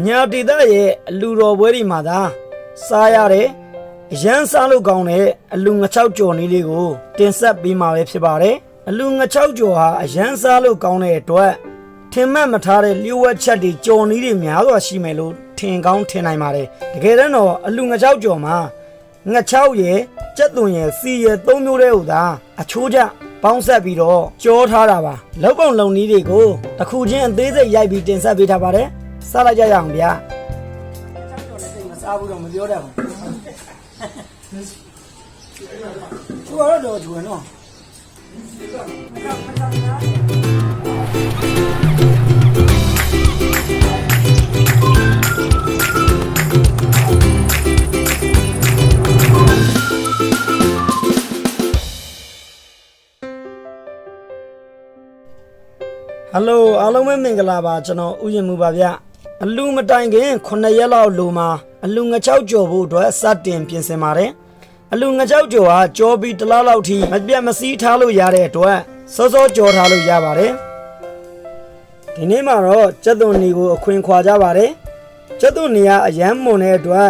ညာဒေသရဲ့အလူတော်ပွဲတွေမှာသာစားရတဲ့အရန်စားလို့ကောင်းတဲ့အလူငချောက်ကြော်နည်းလေးကိုတင်ဆက်ပေးမှာပဲဖြစ်ပါတယ်အလူငချောက်ကြော်ဟာအရန်စားလို့ကောင်းတဲ့အတွက်ထင်မှတ်မထားတဲ့လျှို့ဝှက်ချက်တွေကြော်နည်းတွေများစွာရှိမယ်လို့ထင်ကောင်းထင်နိုင်ပါတယ်တကယ်တော့အလူငချောက်ကြော်မှာငချောက်ရဲ့ကြက်သွန်ရဲ့စီရဲ့သုံးမျိုးတည်းဟူသာအချိုးကျပေါင်းဆက်ပြီးတော့ကြောထားတာပါလောက်ကောင်လုံနည်းတွေကိုတစ်ခုချင်းအသေးစိတ်ရိုက်ပြီးတင်ဆက်ပေးထားပါတယ် စားလိုက်ကြရအောင်ဗျာမစားဘူးတော့မပြောတတ်ဘူးသူကတော့တော့ကျွန်းတော့ဟယ်လိုအားလုံးပဲမင်္ဂလာပါကျွန်တော်ဥယျာဉ်မှုပါဗျ အလူမတိုင်ခင်9ရက်လောက်လူမှာအလူငချောက်ကြော်ဖို့အတွက်စတင်ပြင်ဆင်ပါတယ်အလူငချောက်ကြော်ဟာကြော်ပြီးတစ်လားလောက်ထိမပြတ်မစည်းထားလို့ရတဲ့အတွက်စောစောကြော်ထားလို့ရပါတယ်ဒီနေ့မှာတော့ကျက်သွန်နီကိုအခွင့်ခွာကြပါတယ်ကျက်သွန်နီကအရန်မွန်တဲ့အတွက်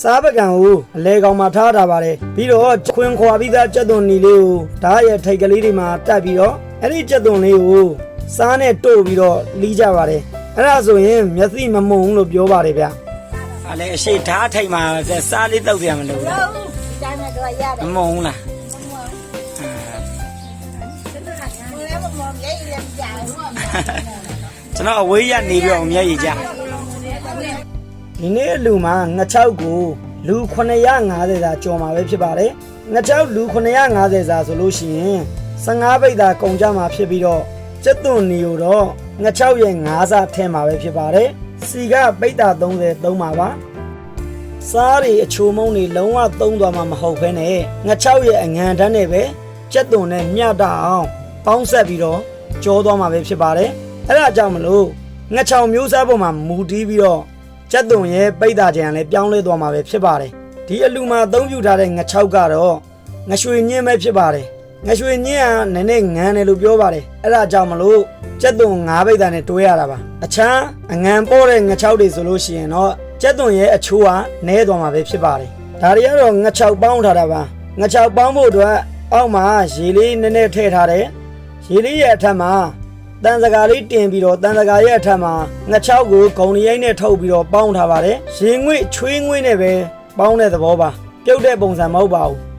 စားပကံကိုအလဲကောင်မှာထားတာပါတယ်ပြီးတော့ခွင်ခွာပြီးသားကျက်သွန်နီလေးကိုဓာတ်ရဲ့ထိတ်ကလေးတွေမှာတက်ပြီးတော့အဲ့ဒီကျက်သွန်လေးကိုစားနဲ့တို့ပြီးတော့လီးကြပါတယ် အဲ့ဒါဆိုရင်မျက်စိမမုံလို့ပြောပါတယ်ဗျ။အဲ့လေအရှိဓာတ်ထိတ်မှာစားလေးတောက်ပြန်မလို့ đâu cha mẹ rồi ra မ đấy မုံလား mười em một mồm giấy em dài đúng không ကျွန်တော်အဝေးရနေပြီးတော့မျက်ရည်ကြဒီနေ့အလူမှာငချောက်ကိုလူ950စာကြော်မှာပဲဖြစ်ပါတယ်ငချောက်လူ950စာဆိုလို့ရှိရင်15ပိတ်သာကုန်ကြမှာဖြစ်ပြီးတော့ကျက်သွန်နေကိုတော့ငချောက်ရဲ့9စာထဲမှာပဲဖြစ်ပါတယ်စီကပိတ်တာ30သုံးပါပါစားတွေအချိုမုံတွေလုံးဝသုံးသွားမှာမဟုတ်ဘဲနဲ့ငချောက်ရဲ့အငံတန်းနဲ့ပဲကြက်သွန်နဲ့မျှတအောင်ပေါင်းဆက်ပြီးတော့ကြောသွားမှာပဲဖြစ်ပါတယ်အဲ့ဒါကြောင့်မလို့ငချောင်မျိုးစားပေါ်မှာမူတည်ပြီးတော့ကြက်သွန်ရဲ့ပိတ်တာကြံလည်းပြောင်းလဲသွားမှာပဲဖြစ်ပါတယ်ဒီအလူမှာအသုံးပြုထားတဲ့ငချောက်ကတော့ငရွှေညင်းပဲဖြစ်ပါတယ် ငရွှေညင်းကနည်းနည်းငန်းတယ်လို့ပြောပါတယ်အဲ့ဒါကြောင့်မလို့ကြက်သွန်၅ပိတ်တာနဲ့တွဲရတာပါအချမ်းအငံပေါ်တဲ့ငချောက်တွေဆိုလို့ရှိရင်တော့ကြက်သွန်ရဲ့အချိုးကနည်းသွားမှာပဲဖြစ်ပါတယ်ဒါတွေကတော့ငချောက်ပေါင်းထားတာပါငချောက်ပေါင်းဖို့အတွက်အောက်မှာရေလေးနည်းနည်းထည့်ထားတယ်ရေလေးရဲ့အထက်မှာတန်စကာလေးတင်ပြီးတော့တန်စကာရဲ့အထက်မှာငချောက်ကိုဂုံရိပ်နဲ့ထုတ်ပြီးတော့ပေါင်းထားပါတယ်ရေငွေ့ချွေးငွေ့နဲ့ပဲပေါင်းတဲ့သဘောပါပြုတ်တဲ့ပုံစံမဟုတ်ပါဘူး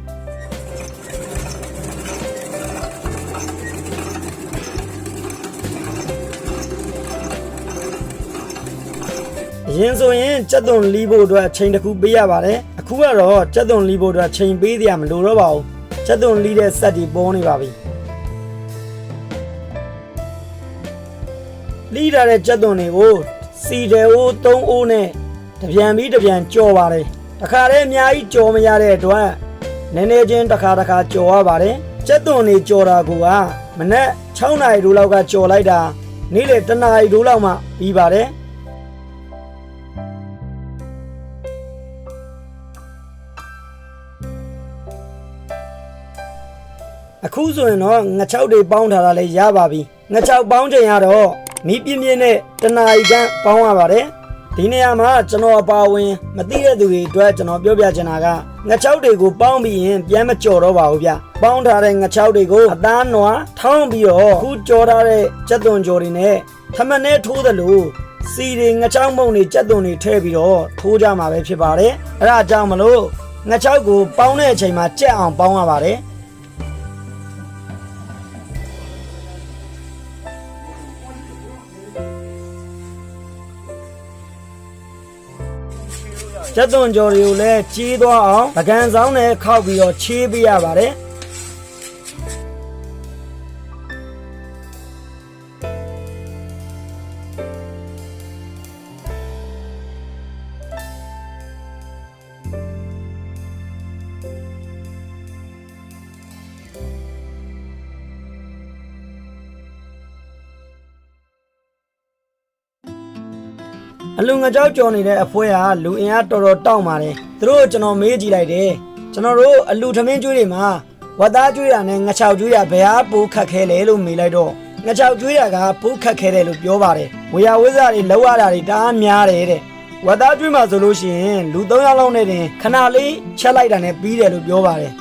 ရင်ဆိုရင်ကြက်သွန်လီးဖို့အတွက်အချိန်တစ်ခုပေးရပါတယ်အခုကတော့ကြက်သွန်လီးဖို့အတွက်ချိန်ပေးစရာမလိုတော့ပါဘူးကြက်သွန်လီးတဲ့စက်တွေပေါ်နေပါပြီလီးထားတဲ့ကြက်သွန်တွေကိုစီတယ်အိုး3အိုးနဲ့တပြန်ပြီးတပြန်ကြော်ပါတယ်တခါတည်းအများကြီးကြော်မရတဲ့အတွက်နည်းနည်းချင်းတစ်ခါတစ်ခါကြော်ရပါတယ်ကြက်သွန်တွေကြော်တာကမနက်6နာရီဒိုးလောက်ကကြော်လိုက်တာနေ့လေ1နာရီဒိုးလောက်မှပြီးပါတယ် အခုဆိုရင်တော့ငချောက်တွေပေါင်းထားတာလည်းရပါပြီငချောက်ပေါင်းချိန်ကတော့မီးပြင်းပြင်းနဲ့တနာရီခန့်ပေါင်းရပါတယ်ဒီနေရာမှာကျွန်တော်အပါဝင်မသိတဲ့သူတွေအတွက်ကျွန်တော်ပြောပြချင်တာကငချောက်တွေကိုပေါင်းပြီးရင်ပြန်မကြော်တော့ပါဘူးဗျပေါင်းထားတဲ့ငချောက်တွေကိုအသားနွားထောင်းပြီးတော့အခုကြော်ထားတဲ့ကြက်သွန်ကြော်တွေနဲ့ထမနဲ့ထိုးသလိုစီတွေငချောက်မုံတွေကြက်သွန်တွေထည့်ပြီးတော့ထိုးကြမှာပဲဖြစ်ပါတယ်အဲ့ဒါကြောင့်မလို့ငချောက်ကိုပေါင်းတဲ့အချိန်မှာကြက်အောင်ပေါင်းရပါတယ် ကျက်သွန်ကြော်တွေကိုလည်းချေးသွားအောင်ပကံဆောင်နဲ့ခောက်ပြီးတော့ချေးပေးရပါတယ် အလူငကြောက်ကြော်နေတဲ့အဖွဲကလူအင်အားတော်တော်တောင့်ပါတယ်သူတို့ကျွန်တော်မေးကြည့်လိုက်တယ်ကျွန်တော်တို့အလူထမင်းကျွေးတွေမှာဝတ်သားကျွေးတာနဲ့ငချောက်ကျွေးတာဘယ်ဟာပိုခက်ခဲလဲလို့မေးလိုက်တော့ငချောက်ကျွေးတာကပိုးခတ်ခဲတယ်လို့ပြောပါတယ်ဝေယဝိဇ္ဇာတွေလောက်ရတာတွေတအားများတယ်တဲ့ဝတ်သားကျွေးမှဆိုလို့ရှိရင်လူ၃ယောက်လောက်နဲ့တင်ခဏလေးချက်လိုက်တာနဲ့ပြီးတယ်လို့ပြောပါတယ်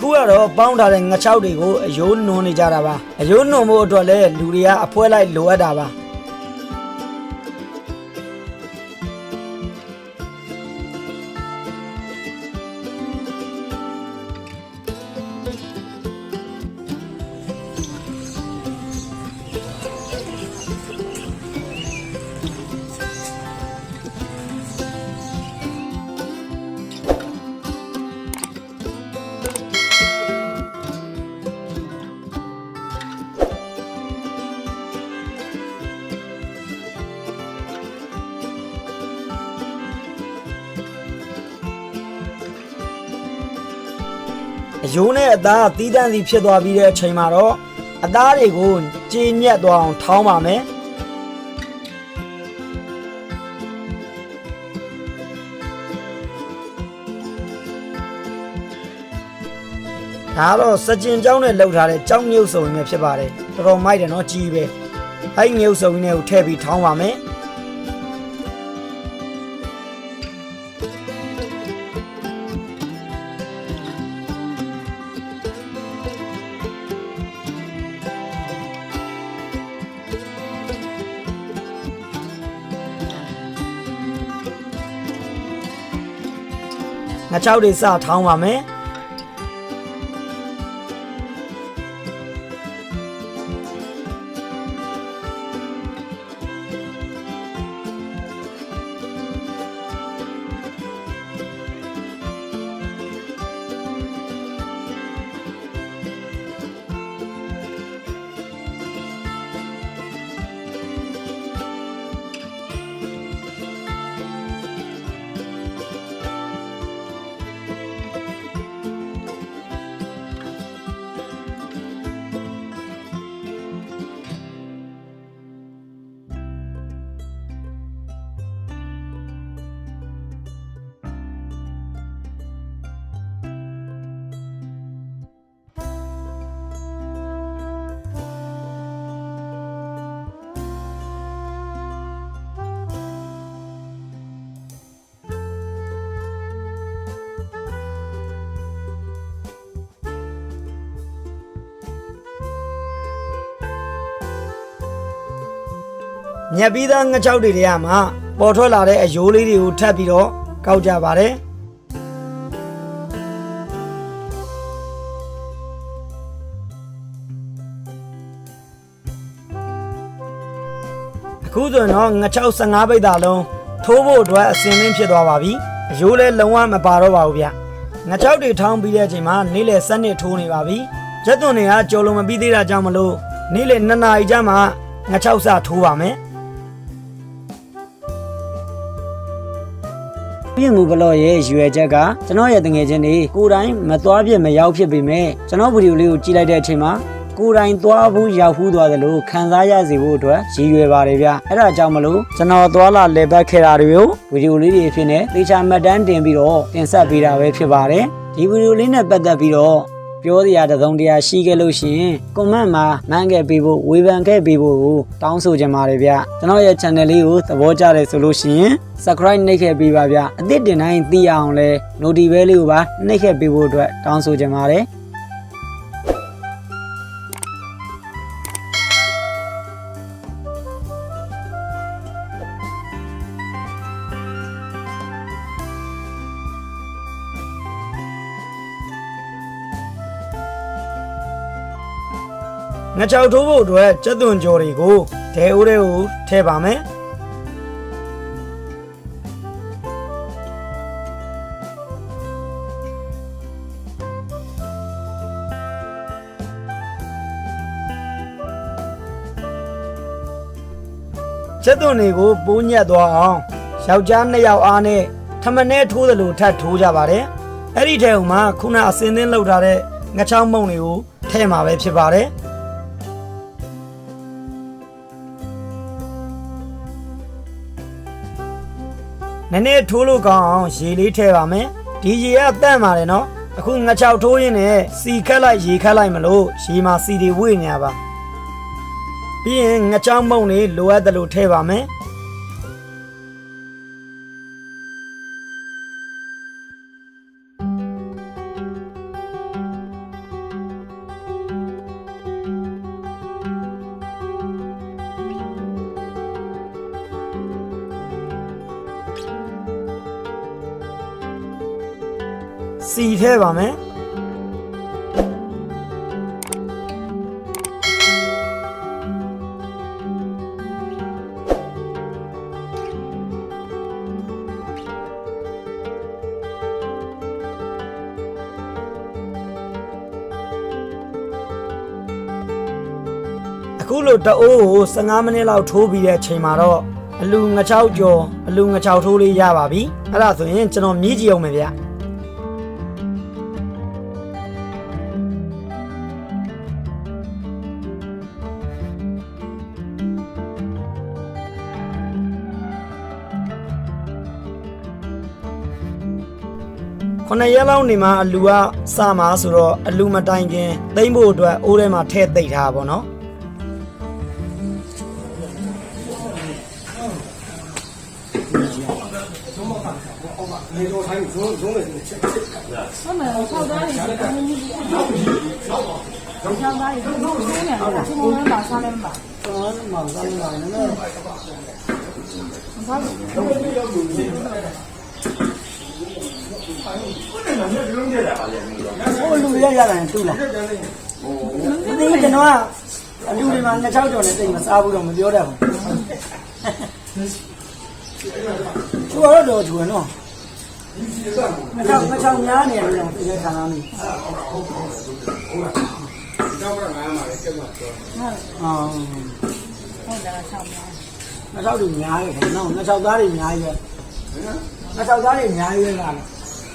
အခုကတော့ပေါင်းထားတဲ့ငချောက်တွေကိုအယိုးနွန်နေကြတာပါအယိုးနွန်ဖို့အတွက်လည်းလူတွေကအဖွဲလိုက်လိုအပ်တာပါ အယိုးနဲ့အသားကတီးတန့်စီဖြစ်သွားပြီးတဲ့အချိန်မှာတော့အသားတွေကိုကြေညက်သွားအောင်ထောင်းပါမယ်ဒါကတော့စကြင်ကြောင်းနဲ့လှုပ်ထားတဲ့ကြောင်းမြုပ်စုံနေဖြစ်ပါတယ်တော်တော်မိုက်တယ်နော်ကြီးပဲအဲ့မြုပ်စုံနေကိုထည့်ပြီးထောင်းပါမယ် ငါချောက်တွေစထောင်းပါမယ် ညက်ပြီးသားငါချောက်တွေတွေကမှပေါ်ထွက်လာတဲ့အယိုးလေးတွေကိုထပ်ပြီးတော့ကောက်ကြပါတယ်အခုဆိုရင်တော့ငါချောက်15ပိတ်တာလုံးထိုးဖို့အတွက်အစင်သင်းဖြစ်သွားပါပြီအယိုးလည်းလုံးဝမပါတော့ပါဘူးဗျငါချောက်တွေထောင်းပြီးတဲ့အချိန်မှာနေ့လယ်7နှစ်ထိုးနေပါပြီရက်သွန်တွေကကြော်လုံးမပြီးသေးတာကြောင့်မလို့နေ့လယ်2နာရီကျမှငါချောက်စထိုးပါမယ် င်မှုဘလော့ရဲ့ရွယ်ချက်ကကျွန်တော်ရဲ့တငယ်ချင်းတွေကိုယ်တိုင်မသွားဖြစ်မရောက်ဖြစ်ပေမဲ့ကျွန်တော်ဗီဒီယိုလေးကိုကြည့်လိုက်တဲ့အချိန်မှာကိုယ်တိုင်သွားဘူးရောက်ဘူးသွားတယ်လို့ခံစားရစေဖို့အတွက်ရည်ရွယ်ပါတယ်ဗျအဲ့ဒါကြောင့်မလို့ကျွန်တော်သွားလာလေပတ်ခဲ့တာတွေကိုဗီဒီယိုလေးတွေအဖြစ်နဲ့သေချာမှတ်တမ်းတင်ပြီးတော့တင်ဆက်ပေးတာပဲဖြစ်ပါတယ်ဒီဗီဒီယိုလေးနဲ့ပတ်သက်ပြီးတော့ ပြောစရာတစ်စုံတစ်ရာရှိခဲ့လို့ရှိရင်ကွန်မန့်မှာမှန်းခဲ့ပေးဖို့ဝေဖန်ခဲ့ပေးဖို့ကိုတောင်းဆိုချင်ပါတယ်ဗျကျွန်တော်ရဲ့ channel လေးကိုသဘောကျတယ်ဆိုလို့ရှိရင် subscribe နှိပ်ခဲ့ပေးပါဗျအသစ်တင်တိုင်းသိရအောင်လဲ notification လေးကိုပါနှိပ်ခဲ့ပေးဖို့အတွက်တောင်းဆိုချင်ပါတယ် ငချောက်ထိုးဖို့အတွက်ကျက်သွန်ကြော်တွေကိုဒဲအိုးတွေကိုထည့်ပါမယ်ကျက်သွန်တွေကိုပိုးညက်သွားအောင်ယောက်ျားနှစ်ယောက်အားနဲ့ထမနဲ့ထိုးသလိုထပ်ထိုးကြပါတယ်အဲ့ဒီထဲမှာခုနအစင်းသင်းလောက်ထားတဲ့ငှက်ချောင်းမုံတွေကိုထည့်မှာပဲဖြစ်ပါတယ် နည်းနည်းထိုးလို့ကောင်းအောင်ရေလေးထည့်ပါမယ်ဒီရေကတန့်ပါတယ်နော်အခုငှက်ချောက်ထိုးရင်းနဲ့စီခက်လိုက်ရေခက်လိုက်မလို့ရေမှာစီတွေဝေ့နေရပါပြီးရင်ငှက်ချောင်းမုံတွေလိုအပ်တယ်လို့ထည့်ပါမယ် စီထဲပါမယ်အခုလိုတအိုးကို15မိနစ်လောက်ထိုးပြီးတဲ့အချိန်မှာတော့အလူငချောက်ကျော်အလူငချောက်ထိုးလေးရပါပြီအဲ့ဒါဆိုရင်ကျွန်တော်မြည်ကြည့်အောင်မယ်ဗျ ခုနှစ်ရက်လောက်နေမှအလူကစမှာဆိုတော့အလူမတိုင်ခင်သိမ့်ဖို့အတွက်အိုးထဲမှာထည့်သိပ်ထားပါဘောနော် 他们超单的是公鸡，超单的是公鸡呢，是我们把三连吧。 ဟိုလူရရတာတူလားမသိကျွန်တော်ကအလူတွေမှာနှစ်ချောက်ကျော်နဲ့တိတ်မစားဘူးတော့မပြောတတ်ဘူးသူကတော့တော်သူကနော်မချောက်မချောက်များနေတယ်လို့ပြောထားမိတော့ငါမှလည်းကျက်မှာတော့ဟုတ်တယ်ဆောက်ပါမဆောက်တွေများရဲ့နော်မဆောက်သားတွေများရဲ့မဆောက်သားတွေများရဲ့လား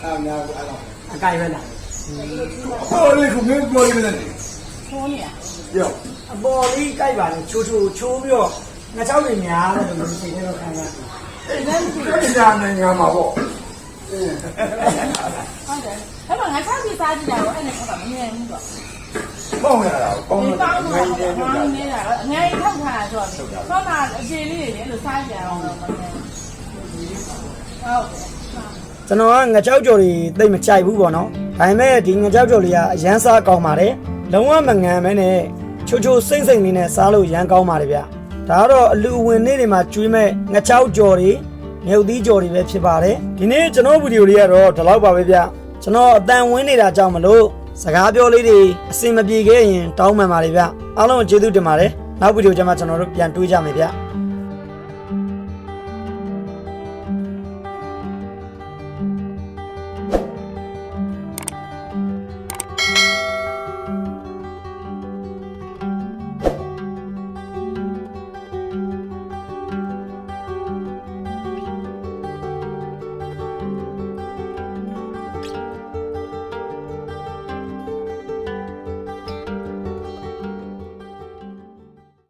အဲ့များကိုအဲ့တော့အကြိုက်ပဲလားဟိုလေခုမင်းပြောနေတယ်ချိုးနေရပြောအပေါ်လေးကြိုက်ပါလေချိုးချိုးချိုးပြီးတော့ငါเจ้าတွေများတယ်လို့ဒီနေ့တော့ခံရအဲ့လည်းပြောနေတာနိုင်ငံမှာပေါ့ဟုတ်တယ်။အဲ့တော့ငါချပြစားကြည့်တာတော့အဲ့နဲ့ခါမှမမြင်ဘူးတော့။ပေါင်းရတာပေါင်းရတာငယ်နေတာငယ်နေတာငယ်ထောက်ထားတာဆိုတော့ဆောင်းတာအခြေလေးတွေလည်းလို့စားကြရအောင်လို့မမြင်ဘူး။ဟုတ်တယ်။ ကျွန်တော်ကငကြောက်ကြော်တွေသိပ်မကြိုက်ဘူးပေါ့နော်ဒါပေမဲ့ဒီငကြောက်ကြော်လေးကအရန်စားကောင်းပါတယ်လုံးဝမငန်မဲနဲ့ချိုးချိုးစိမ့်စိမ့်လေးနဲ့စားလို့ရန်ကောင်းပါတယ်ဗျဒါကတော့အလူဝင်နေ့တွေမှာကျွေးမဲ့ငကြောက်ကြော်တွေမြုပ်သီးကြော်တွေပဲဖြစ်ပါတယ်ဒီနေ့ကျွန်တော်ဗီဒီယိုလေးကတော့ဒီလောက်ပါပဲဗျကျွန်တော်အတန်ဝင်းနေတာကြောင့်မလို့စကားပြောလေးတွေအစင်မပြေခဲ့ရင်တောင်းပန်ပါလေဗျအားလုံးကျေးဇူးတင်ပါတယ်နောက်ဗီဒီယိုကျမှကျွန်တော်တို့ပြန်တွေ့ကြမယ်ဗျ